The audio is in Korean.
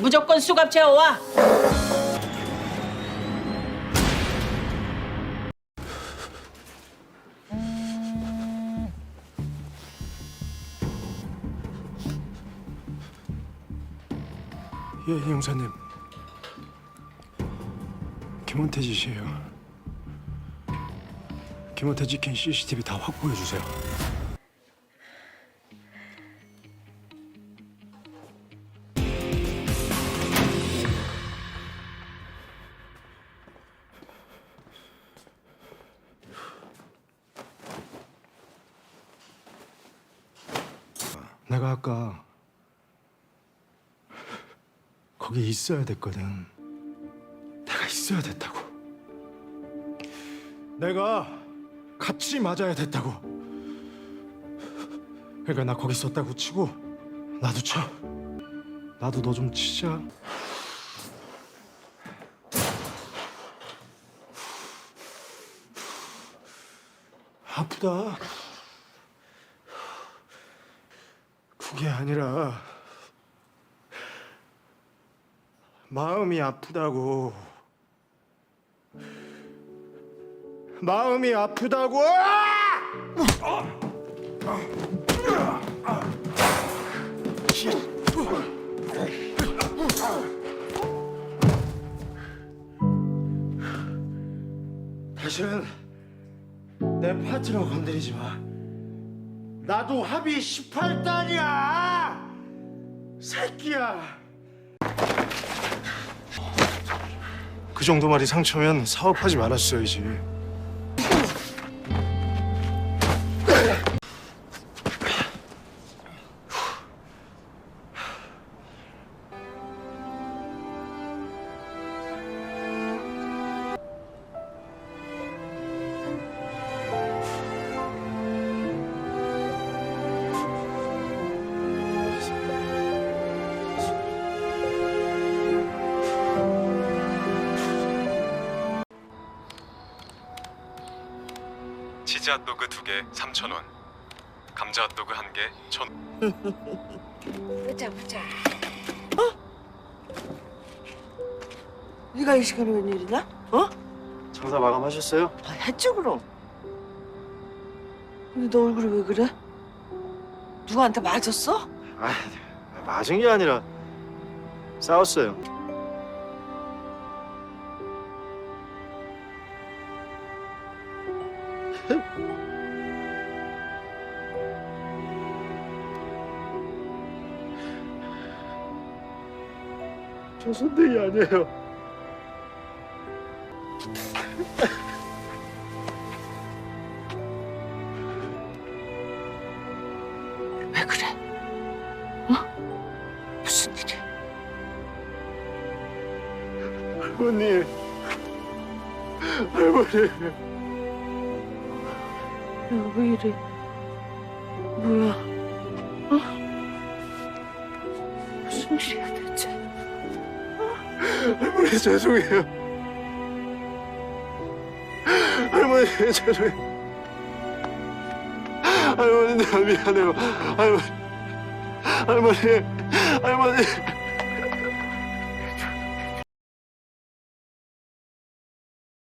무조건 수갑 채워와. 예, 형사님. 김원태지 씨예요. 김원태 지 킨 CCTV 다 확보해 주세요. 내가 아까 거기 있어야 됐거든. 내가 있어야 됐다고. 내가 같이 맞아야 됐다고. 그러니까 나 거기 있었다고 치고 나도 쳐. 나도 너 좀 치자. 아프다. 그게 아니라 마음이 아프다고. 마음이 아프다고. 다시는 내 파트너 건드리지 마. 나도 합의 18단이야. 새끼야. 그 정도 말이 상처면 사업하지 말았어야지. 치즈 핫도그 두 개 3,000원. 감자 핫도그 한개 1,000원. 보자 보자. 어? 네가 이 시간에 웬일이냐? 어? 장사 마감하셨어요? 아, 했지 그럼. 근데 너 얼굴이 왜 그래? 누구한테 맞았어? 아, 맞은 게 아니라 싸웠어요. 저 선생이 아니에요. 왜 그래? 어? 무슨 일이야? 할머니, 할머니. 내가 왜 이래? 뭐야? 어? 무슨 일이야 대체? 할머니 죄송해요. 할머니 죄송해요. 할머니 나 미안해요. 할머니, 할머니, 할머니.